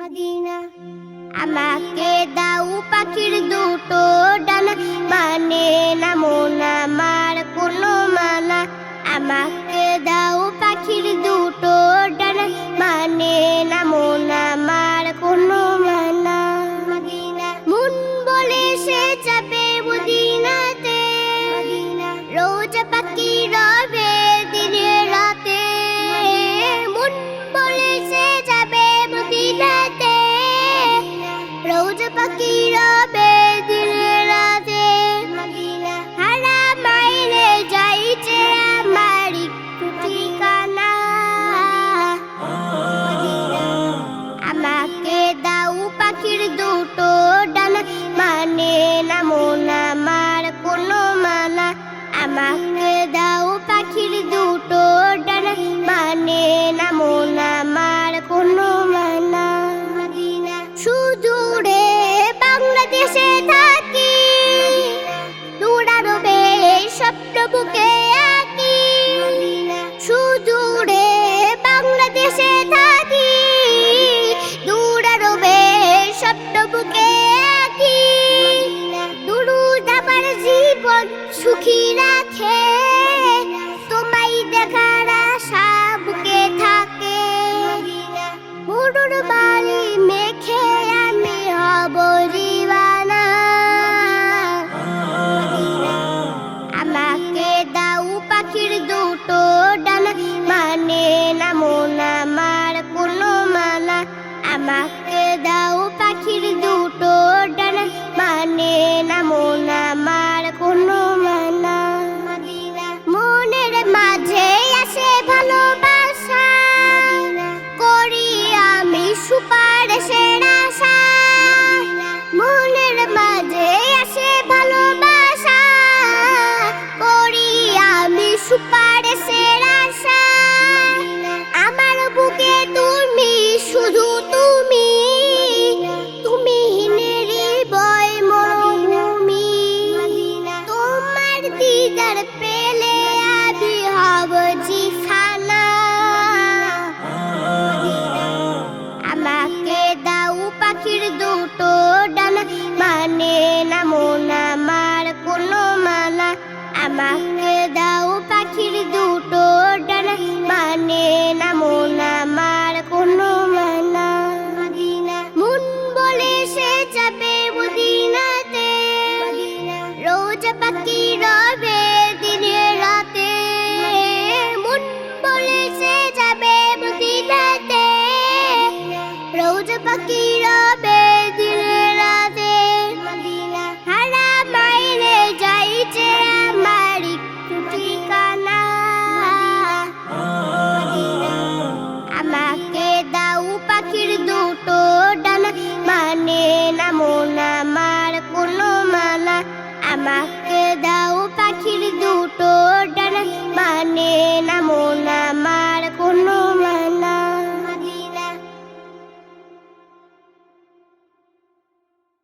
Medina. আমাকে দাও পাখির দুটো ডানা। মানে না দাও পাখির দুটো ডানা। মানে না মন আমার কোনো মানা। সুদূরে বাংলাদেশে থাকি। দূরারবে স্বপ্ন বুকে আঁকি। সুদূরে বাংলাদেশে থাকি। স্বপ্ন বুকে আঁকি। জীবন সুখী রাখে। আমাকে দাও পাখির দুটো ডানা মানে না মন আমার কোনো মানা। মন বলে সে যাবে মদিনাতে। রোজ পাখি রবে দিনে রবে আমাকে দাও পাখির দুটো ডানা? মানে না মন আমার কোনো মানা। আমাকে দাও পাখির দুটো ডানা। মানে না